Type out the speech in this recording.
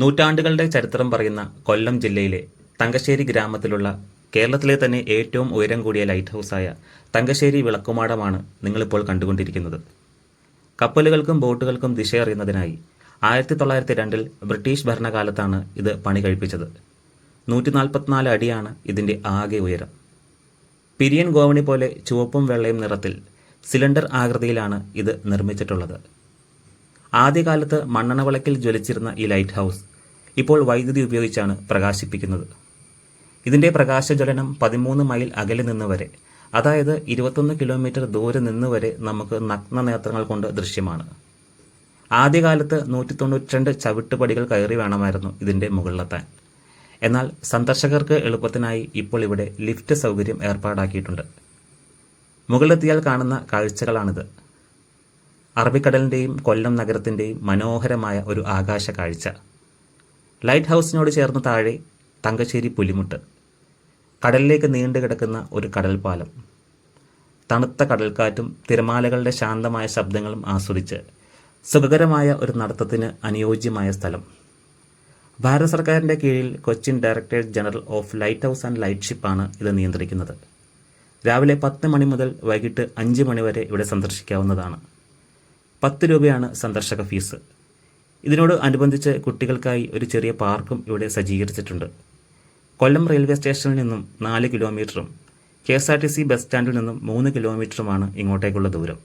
നൂറ്റാണ്ടുകളുടെ ചരിത്രം പറയുന്ന കൊല്ലം ജില്ലയിലെ തങ്കശ്ശേരി ഗ്രാമത്തിലുള്ള കേരളത്തിലെ തന്നെ ഏറ്റവും ഉയരം കൂടിയ ലൈറ്റ് ഹൗസായ തങ്കശ്ശേരി വിളക്കുമാടമാണ് നിങ്ങളിപ്പോൾ കണ്ടുകൊണ്ടിരിക്കുന്നത്. കപ്പലുകൾക്കും ബോട്ടുകൾക്കും ദിശയറിയുന്നതിനായി ആയിരത്തി തൊള്ളായിരത്തി രണ്ടിൽ ബ്രിട്ടീഷ് ഭരണകാലത്താണ് ഇത് പണി കഴിപ്പിച്ചത്. നൂറ്റി നാൽപ്പത്തിനാല് അടിയാണ് ഇതിന്റെ ആകെ ഉയരം. പിരിയൻ ഗോവണി പോലെ ചുവപ്പും വെള്ളയും നിറത്തിൽ സിലിണ്ടർ ആകൃതിയിലാണ് ഇത് നിർമ്മിച്ചിട്ടുള്ളത്. ആദ്യകാലത്ത് മണ്ണെണ്ണവിളക്കിൽ ജ്വലിച്ചിരുന്ന ഈ ലൈറ്റ് ഹൗസ് ഇപ്പോൾ വൈദ്യുതി ഉപയോഗിച്ചാണ് പ്രകാശിപ്പിക്കുന്നത്. ഇതിന്റെ പ്രകാശജ്വലനം പതിമൂന്ന് മൈൽ അകലെ നിന്ന് വരെ അതായത് ഇരുപത്തൊന്ന് കിലോമീറ്റർ ദൂരെ നിന്ന് വരെ നമുക്ക് നഗ്ന നേത്രങ്ങൾ കൊണ്ട് ദൃശ്യമാണ്. ആദ്യകാലത്ത് നൂറ്റി തൊണ്ണൂറ്റിരണ്ട് ചവിട്ടുപടികൾ കയറി വേണമായിരുന്നു ഇതിന്റെ മുകളിലെത്താൻ. എന്നാൽ സന്ദർശകർക്ക് എളുപ്പത്തിനായി ഇപ്പോൾ ഇവിടെ ലിഫ്റ്റ് സൗകര്യം ഏർപ്പാടാക്കിയിട്ടുണ്ട്. മുകളിലെത്തിയാൽ കാണുന്ന കാഴ്ചകളാണിത്. അറബിക്കടലിന്റെയും കൊല്ലം നഗരത്തിന്റെയും മനോഹരമായ ഒരു ആകാശ കാഴ്ച ലൈറ്റ് ഹൗസിനോട് ചേർന്ന് താഴെ തങ്കശ്ശേരി പുലിമുട്ട്. കടലിലേക്ക് നീണ്ടു കിടക്കുന്ന ഒരു കടൽപ്പാലം. തണുത്ത കടൽക്കാറ്റും തിരമാലകളുടെ ശാന്തമായ ശബ്ദങ്ങളും ആസ്വദിച്ച് സുഖകരമായ ഒരു നടത്തത്തിന് അനുയോജ്യമായ സ്ഥലം. ഭാരത സർക്കാരിന്റെ കീഴിൽ Cochin directorate general of lighthouse and light ഷിപ്പാണ് ഇത് നിയന്ത്രിക്കുന്നത്. രാവിലെ പത്ത് മണി മുതൽ വൈകിട്ട് അഞ്ച് മണി വരെ ഇവിടെ സന്ദർശിക്കാവുന്നതാണ്. പത്ത് രൂപയാണ് സന്ദർശക ഫീസ്. ഇതിനോട് അനുബന്ധിച്ച് കുട്ടികൾക്കായി ഒരു ചെറിയ പാർക്കും ഇവിടെ സജ്ജീകരിച്ചിട്ടുണ്ട്. കൊല്ലം റെയിൽവേ സ്റ്റേഷനിൽ നിന്നും നാല് കിലോമീറ്ററും K S R T C bus സ്റ്റാൻഡിൽ നിന്നും മൂന്ന് കിലോമീറ്ററുമാണ് ഇങ്ങോട്ടേക്കുള്ള ദൂരം.